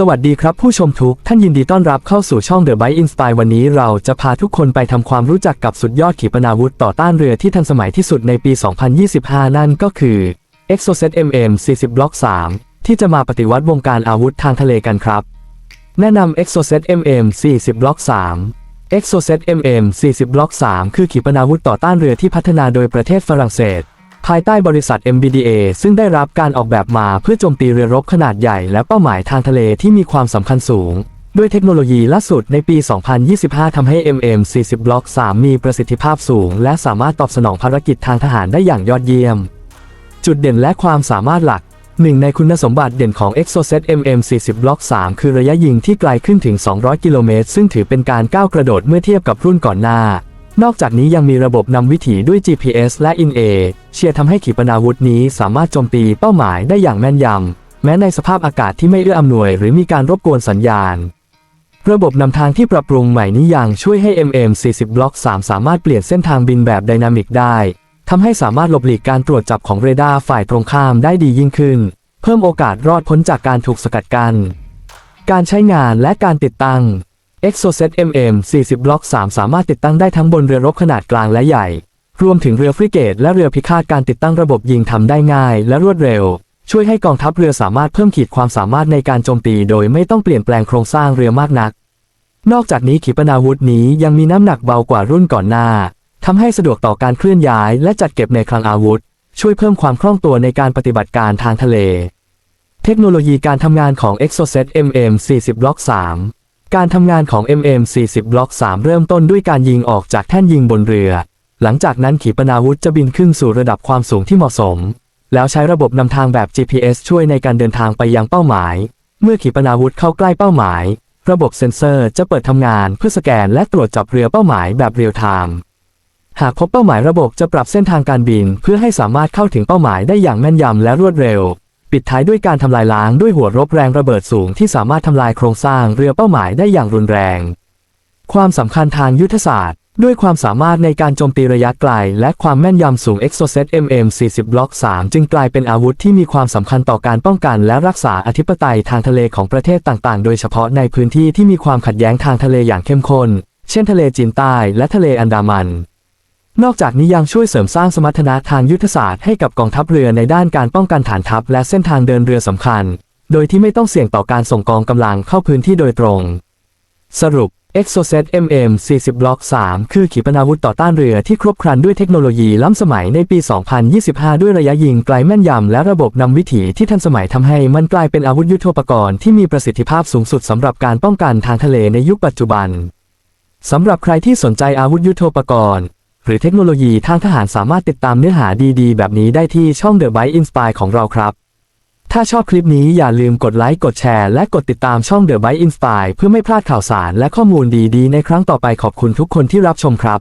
สวัสดีครับผู้ชมทุกท่านยินดีต้อนรับเข้าสู่ช่อง The Byte Inspire วันนี้เราจะพาทุกคนไปทำความรู้จักกับสุดยอดขีปนาวุธต่อต้านเรือที่ทันสมัยที่สุดในปี 2025 นั่นก็คือ Exocet MM 40 Block 3 ที่จะมาปฏิวัติวงการอาวุธทางทะเลกันครับ แนะนำ Exocet MM 40 Block 3 Exocet MM 40 Block 3 คือขีปนาวุธต่อต้านเรือที่พัฒนาโดยประเทศฝรั่งเศส ภายใต้บริษัท MBDA ซึ่งได้รับการออกแบบมาเพื่อโจมตีเรือรบขนาดใหญ่ และเป้าหมายทางทะเลที่มีความสำคัญสูง ด้วยเทคโนโลยีล่าสุดในปี 2025 ทำให้ MM 40 Block 3 มีประสิทธิภาพสูง และสามารถตอบสนองภารกิจทางทหารได้อย่างยอดเยี่ยม จุดเด่นและความสามารถหลักหนึ่งในคุณสมบัติเด่นของ Exocet MM40 Block 3 คือระยะยิงที่ไกลขึ้นถึง 200 กิโลเมตร ซึ่งถือเป็นการก้าวกระโดดเมื่อเทียบกับรุ่นก่อนหน้า นอกจากนี้ยังมีระบบนำวิถีด้วย GPS และ In-A เชียร์ทำให้ขีปนาวุธนี้สามารถโจมตีเป้าหมายได้อย่างแม่นยำ แม้ในสภาพอากาศที่ไม่เอื้ออำนวย หรือมีการรบกวนสัญญาณ ระบบนำทางที่ปรับปรุงใหม่นี้ยังช่วยให้ MM40 Block 3 สามารถเปลี่ยนเส้นทางบินแบบไดนามิกได้ทำให้สามารถหลบหลีกการตรวจจับของเรดาร์ฝ่ายตรงข้ามได้ดียิ่งขึ้น เพิ่มโอกาสรอดพ้นจากการถูกสกัดกัน้นการใช้งานและการติดตั้ง Exocet MM 40 Block 3 สามารถติดตั้งได้ทั้งบนเรือรบขนาดกลางและใหญ่ รวมถึงเรือฟริเกตและเรือพิฆาตการติดตั้งระบบยิงทำได้ง่ายและรวดเร็ว ช่วยให้กองทัพเรือสามารถเพิ่มขีดความสามารถในการโจมตีโดยไม่ต้องเปลี่ยนแปลงโครงสร้างเรือมากนัก นอกจากนี้ขีปนาวุธนี้ยังมีน้ำหนักเบากว่ารุ่นก่อนหน้าทำให้สะดวกต่อการเคลื่อนย้ายและจัดเก็บในคลังอาวุธ ช่วยเพิ่มความคล่องตัวในการปฏิบัติการทางทะเล เทคโนโลยีการทำงานของ Exocet MM 40 Block 3 การทำงานของ MM 40 Block 3 เริ่มต้นด้วยการยิงออกจากแท่นยิงบนเรือ หลังจากนั้นขีปนาวุธจะบินขึ้นสู่ระดับความสูงที่เหมาะสม แล้วใช้ระบบนำทางแบบ GPS ช่วยในการเดินทางไปยังเป้าหมาย เมื่อขีปนาวุธเข้าใกล้เป้าหมาย ระบบเซ็นเซอร์จะเปิดทำงานเพื่อสแกนและตรวจจับเรือเป้าหมายแบบเรียลไทม์หากพบเป้าหมายระบบจะปรับเส้นทางการบินเพื่อให้สามารถเข้าถึงเป้าหมายได้อย่างแม่นยำและรวดเร็ว ปิดท้ายด้วยการทำลายล้างด้วยหัวรบแรงระเบิดสูงที่สามารถทำลายโครงสร้างเรือเป้าหมายได้อย่างรุนแรง ความสำคัญทางยุทธศาสตร์ ด้วยความสามารถในการโจมตีระยะไกล และความแม่นยำสูง Exocet MM40 Block 3 จึงกลายเป็นอาวุธที่มีความสำคัญต่อการป้องกันและรักษาอธิปไตยทางทะเลของประเทศต่างๆ โดยเฉพาะในพื้นที่ที่มีความขัดแย้งทางทะเลอย่างเข้มข้น เช่นทะเลจีนใต้และทะเลอันดามัน นอกจากนี้ยังช่วยเสริมสร้างสมรรถนะทางยุทธศาสตร์ให้กับกองทัพเรือในด้านการป้องกันฐานทัพและเส้นทางเดินเรือสำคัญ โดยที่ไม่ต้องเสี่ยงต่อการส่งกองกำลังเข้าพื้นที่โดยตรง สรุป Exocet MM 40 Block 3 คือขีปนาวุธต่อต้านเรือที่ครบครันด้วยเทคโนโลยีล้ำสมัยในปี 2025 ด้วยระยะยิงไกลแม่นยำและระบบนำวิถีที่ทันสมัยทำให้มันกลายเป็นอาวุธยุทโธปกรณ์ที่มีประสิทธิภาพสูงสุดสำหรับการป้องกันทางทะเลในยุคปัจจุบันสำหรับใครที่สนใจอาวุธยุทโธปกรณ์ หรือเทคโนโลยีทางทหารสามารถติดตามเนื้อหาดีๆ แบบนี้ได้ที่ช่อง The Byte Inspire ของเราครับ ถ้าชอบคลิปนี้อย่าลืมกดไลค์กดแชร์และกดติดตามช่อง The Byte Inspire เพื่อไม่พลาดข่าวสารและข้อมูลดีๆ ในครั้งต่อไปขอบคุณทุกคนที่รับชมครับ